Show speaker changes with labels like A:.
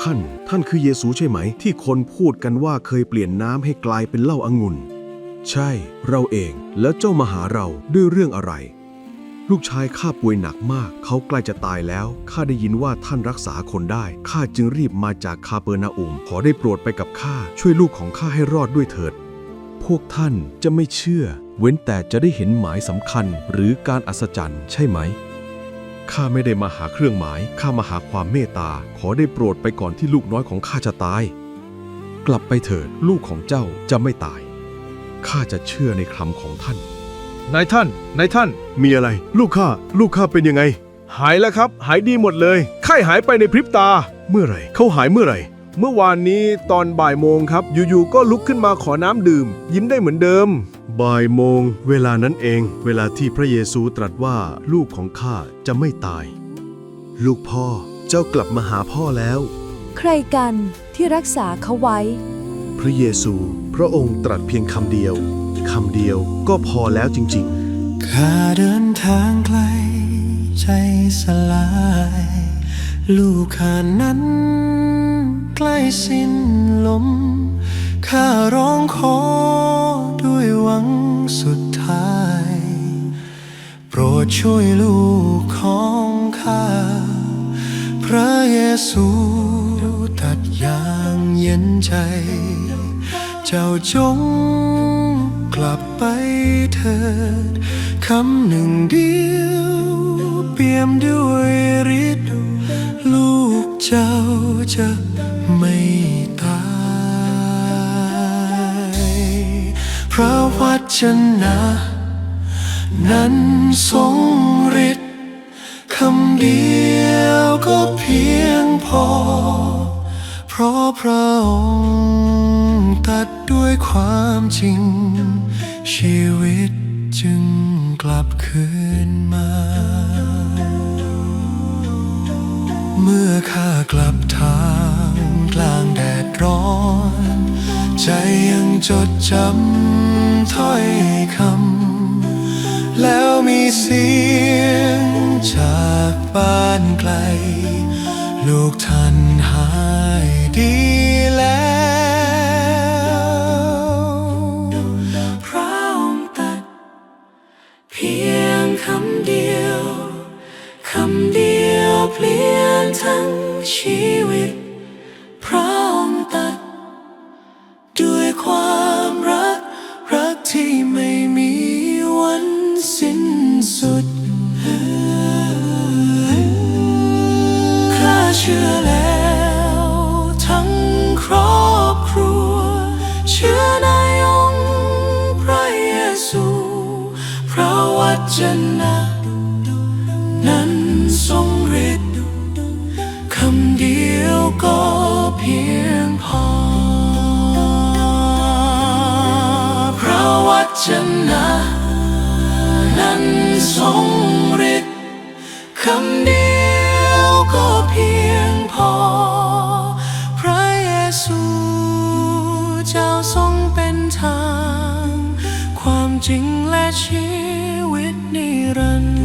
A: ท่าน ท่านคือเยซูใช่ไหม ที่คนพูดกันว่าเคยเปลี่ยนน้ำให้กลายเป็นเหล้าอางุ่น ใช่ เราเอง แล้วเจ้ามาหาเราด้วยเรื่องอะไร ลูกชายข้าป่วยหนักมาก เขาใกล้จะตายแล้ว ข้าได้ยินว่าท่านรักษาคนได้ ข้าจึงรีบมาจากคาเปอร์นาอุม ขอได้โปรดไปกับข้า ช่วยลูกของข้าให้รอดด้วยเถิด พวกท่านจะไม่เชื่อ เว้นแต่จะได้เห็นหมายสำคัญหรือการอัศจรรย์ใช่ไหม ข้าไม่ได้มาหาเครื่องหมาย ข้ามาหาความเมตตา ขอได้โปรดไปก่อนที่ลูกน้อยของข้าจะตาย กลับไปเถิดลูกของเจ้าจะไม่ตาย ข้าจะเชื่อในคำของท่าน
B: นายท่าน นายท่าน
A: มีอะไร ลูกข้า ลูกข้าเป็นยังไง
B: หายแล้วครับ หายดีหมดเลย ไข้หายไปในพริบตา
A: เมื่อไหร่ เขาหายเมื่อไหร่
B: เมื่อวานนี้ตอนบ่ายโมงครับ อยู่ๆก็ลุกขึ้นมาขอน้ำดื่ม ยิ้มได้เหมือนเดิม
A: บ่ายโมง เวลานั้นเอง เวลาที่พระเยซูตรัสว่าลูกของข้าจะไม่ตาย ลูกพ่อเจ้ากลับมาหาพ่อแล้ว
C: ใครกันที่รักษาเขาไว้
A: พระเยซู พระองค์ตรัสเพียงคำเดียวคำเดียวก็พอแล้วจริง
D: ข้าเดินทางไกล ใจสลาย ลูกข้านั้น ใกล้สิ้นลม ข้าร้องขอด้วยหวังสุดท้าย โปรดช่วยลูกของข้า พระเยซูตัดอย่างเย็นใจ เจ้าจงกลับไปเถิด คำหนึ่งเดียว เปี่ยมด้วยฤทธิ์ จนะนั้นทรงฤทธิ์คำเดียวก็เพียงพอ เพราะพระองค์ตัดด้วยความจริง ชีวิตจึงกลับคืนมา เมื่อข้ากลับทางกลางแดดร้อน ใจยังจดจำถ้อยคำ แล้วมีเสียงจากบ้านไกล ลูกท่านหายดีแล้ว พระองค์ตัด เพียงคำเดียว คำเดียวเปลี่ยนทั้งชีวิต เชื่อแล้วทั้งครอบครัว เชื่อในองค์พระเยซูพระวจนะนั้นทรงฤทธิ์คำเดียวก็เพียงพอ พระวจนะนั้นทรงฤทธิ์คำเดียว อ พระเยซูเจ้าทรงเป็นทาง ความจริงและชีวิตนิรันดร์